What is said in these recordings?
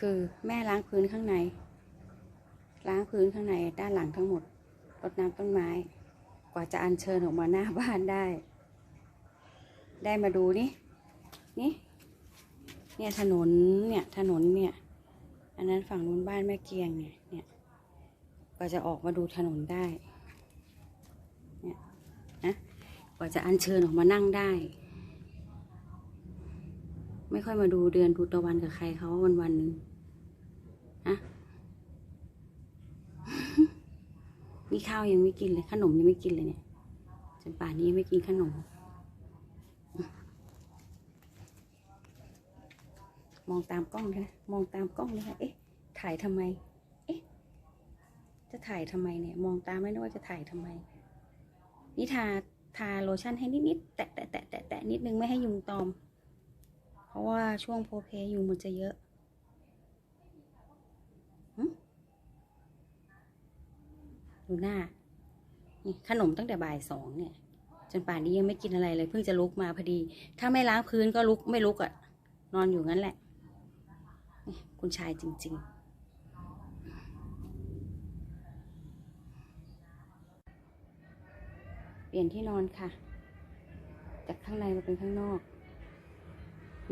คือแม่ล้างพื้นข้างใน ล้างพื้นข้างในด้านหลังทั้งหมดรดน้ำต้นไม้ กว่าจะอัญเชิญออกมาหน้าบ้านได้ ได้มาดูนี่นี่เนี่ยถนนเนี่ยถนนเนี่ย อันนั้นฝั่งนู้นบ้านแม่เกียงเนี่ยเนี่ยกว่าจะออกมาดูถนนได้เนี่ยนะกว่าจะอัญเชิญออกมานั่งได้ ไม่ค่อยมาดูเดือนดูตะวันกับใครเขาวันวันหนึงฮะนี่ข้าวยังไม่กินเลย ขนมยังไม่กินเลยเนี่ยจนป่านนี้ยังไม่กินขนม มองตามกล้องเลยนะมองตามกล้องเลยค่ะเอ๊ะ ถ่ายทำไม เอ๊ะ จะถ่ายทำไมเนี่ย มองตามไม่ได้ว่าจะถ่ายทำไม นี่ทาทาโลชั่นให้นิดๆแตะแตะแตะแตะนิดนึงไม่ให้ยุงตอม เพราะว่าช่วงโพเพยุงมันจะเยอะหึดูหน้านี่ขนมตั้งแต่บ่ายสองเนี่ย จนป่านนี้ยังไม่กินอะไรเลย เพิ่งจะลุกมาพอดี ถ้าไม่ล้างพื้นก็ลุกไม่ลุกอะ่ะ นอนอยู่งั้นแหละนี่คุณชายจริง ๆเปลี่ยนที่นอนค่ะ จากข้างในมาเป็นข้างนอก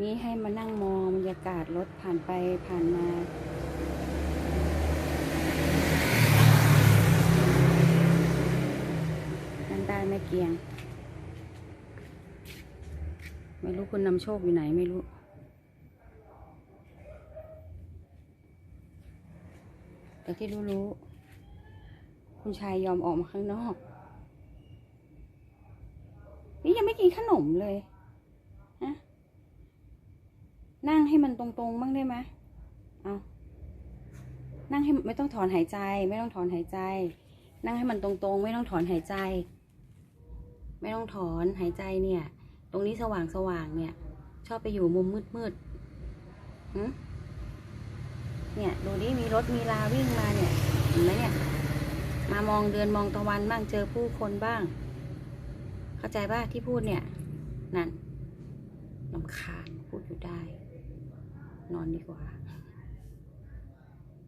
นี่ให้มานั่งมองบรรยากาศรถผ่านไปผ่านมานั่นได้แม่เกียง ไม่รู้คุณนำโชคอยู่ไหนไม่รู้แต่ที่รู้รู้ๆคุณชายยอมออกมาข้างนอก นี่ยังไม่กินขนมเลย นั่งให้มันตรงๆบ้างได้ไหมเอานั่งให้ไม่ต้องถอนหายใจ ไม่ต้องถอนหายใจ นั่งให้มันตรงๆ ไม่ต้องถอนหายใจ ไม่ต้องถอนหายใจเนี่ย ตรงนี้สว่างสว่างเนี่ย ชอบไปอยู่มุมมืดมืดเนี่ยดูดิมีรถมีลาวิ่งมาเนี่ยเห็นไหมเนี่ย มามองเดือนมองตะวันบ้างเจอผู้คนบ้าง เข้าใจป่ะที่พูดเนี่ย นั่นลำคาญพูดอยู่ได้ นอนดีกว่า